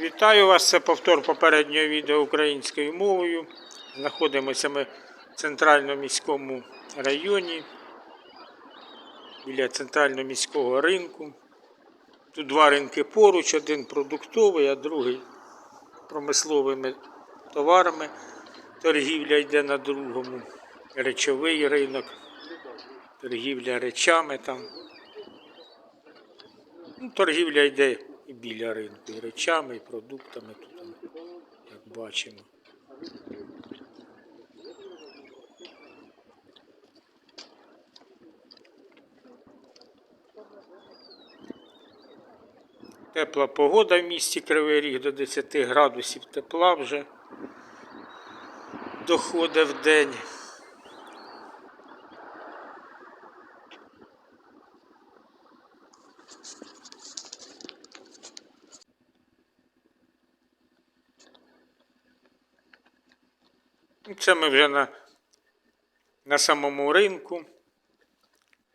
Вітаю вас! Це повтор попереднього відео українською мовою. Знаходимося ми в центральному міському районі біля центрального міського ринку. Тут два ринки поруч, один продуктовий, а другий промисловими товарами. Торгівля йде на другому. Речовий ринок, торгівля речами там. Ну, торгівля йде і біля ринку, і речами, і продуктами тут, як бачимо. Тепла погода в місті Кривий Ріг до 10 градусів тепла вже доходить в день. Це ми вже на, на самому ринку.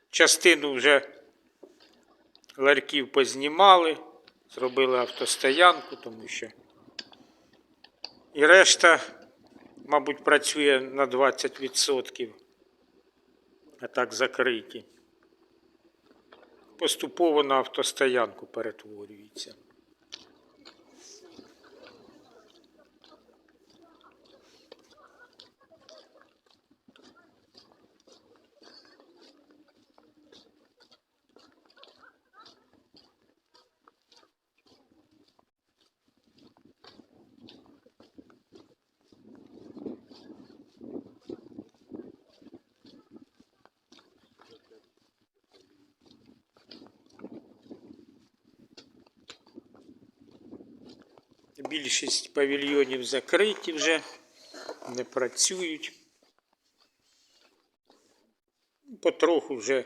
Частину вже ларьків познімали, зробили автостоянку, тому що і решта, мабуть, працює на 20%, а так закриті. Поступово на автостоянку перетворюється. Більшість павільйонів закриті вже, не працюють. Потроху вже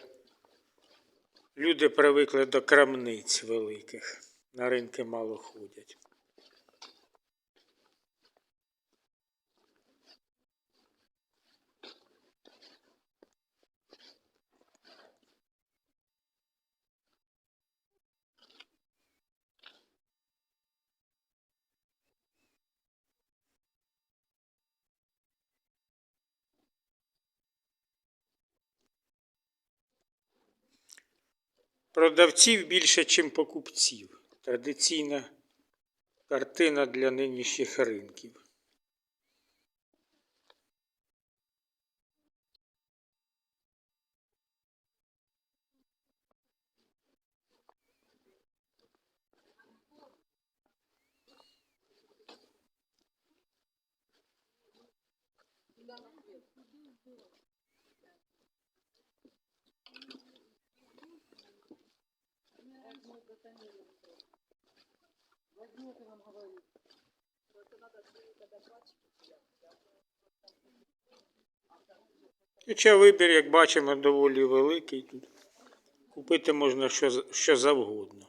люди привикли до крамниць великих. На ринки мало ходять. Продавців більше, ніж покупців. Традиційна картина для нинішніх ринків. Хоча вибір, як бачимо, доволі великий тут. Купити можна що, що завгодно.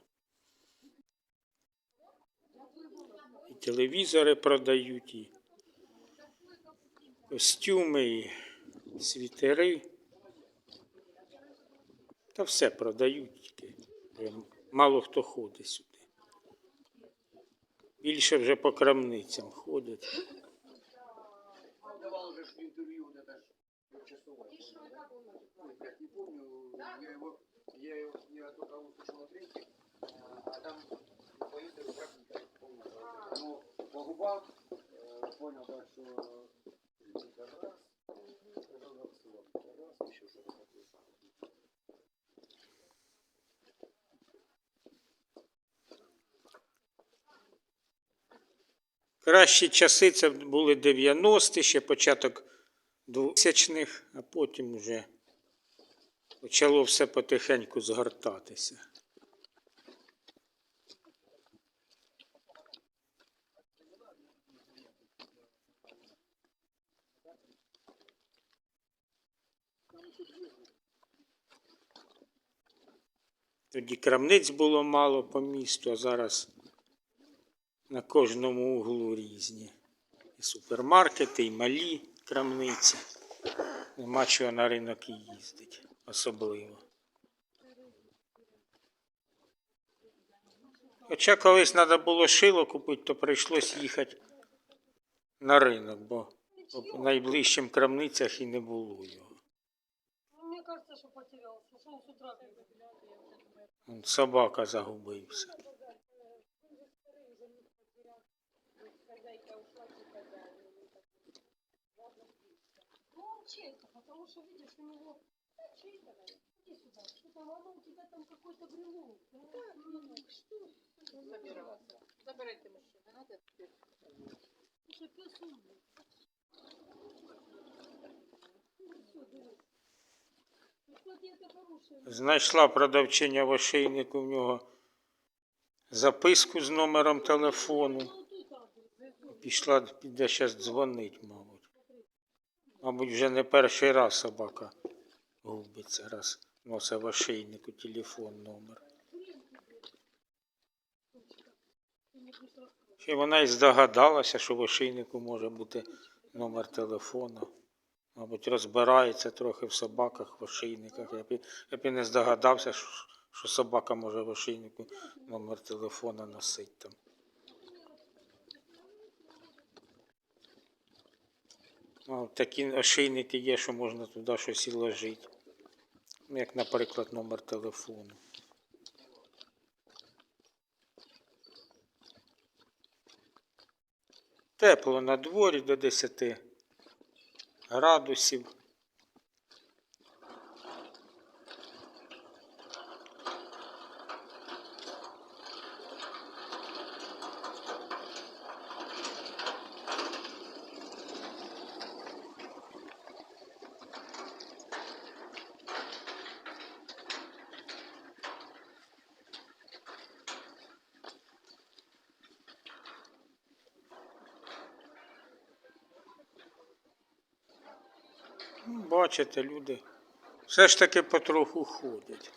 І телевізори продають, і костюми, і світери. Та все продають тільки е, Мало хто ходить сюди. Більше вже по крамницям ходять. давал же ж интервью вот это ж трехчасовое. Ой, блядь, не помню, я его, я его, я только услышал от Ренки, а там по интервью как не помню. Ну, по губам э, понял так, что Кращі часи це були 90-ті, ще початок 2000-х, а потім вже почало все потихеньку згортатися. Тоді крамниць було мало по місту, а зараз на кожному углу різні. І супермаркети, і малі крамниці. Нема чого на ринок і їздить особливо. Хоча колись треба було шило купити, то прийшлось їхати на ринок, бо в найближчим крамницях і не було його. Ну, мне кажется, что потерялся. Шел с утра. Он Собака загубився. Ну, он чей-то, потому что, видишь, у него... Да, чей-то, наверное. Иди сюда. Что там, оно у тебя там какой-то брелок. Да, ну, что? Забираться. Забирайте мужчину, не надо теперь. Слушай, пес умный. Ну, всё, дивись. Ну, кстати, это хорошее. Знайшла продавчиня в ошейнику в нього записку з номером телефону. Пішла, піде зараз дзвонить, мабуть. Мабуть, вже не перший раз собака губиться, раз носить в ошейнику телефон номер. Ще вона й здогадалася, що в ошейнику може бути номер телефона. Мабуть, розбирається трохи в собаках, в ошейниках. Я б, і- я б і не здогадався, що собака може в ошейнику номер телефона носити там. А, такі ошейники є, що можна туди щось і ложити. Ну, Як, наприклад, номер телефону. Тепло на дворі до 10 градусів. Бачите, люди все ж таки потроху ходять.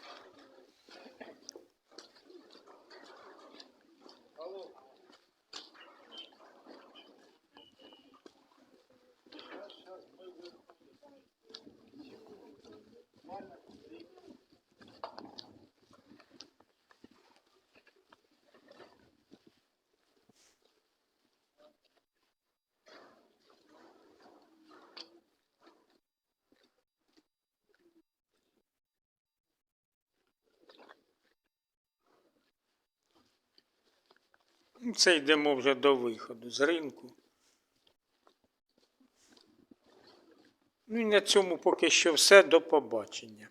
Це йдемо вже до виходу з ринку. Ну і на цьому поки що все. До побачення.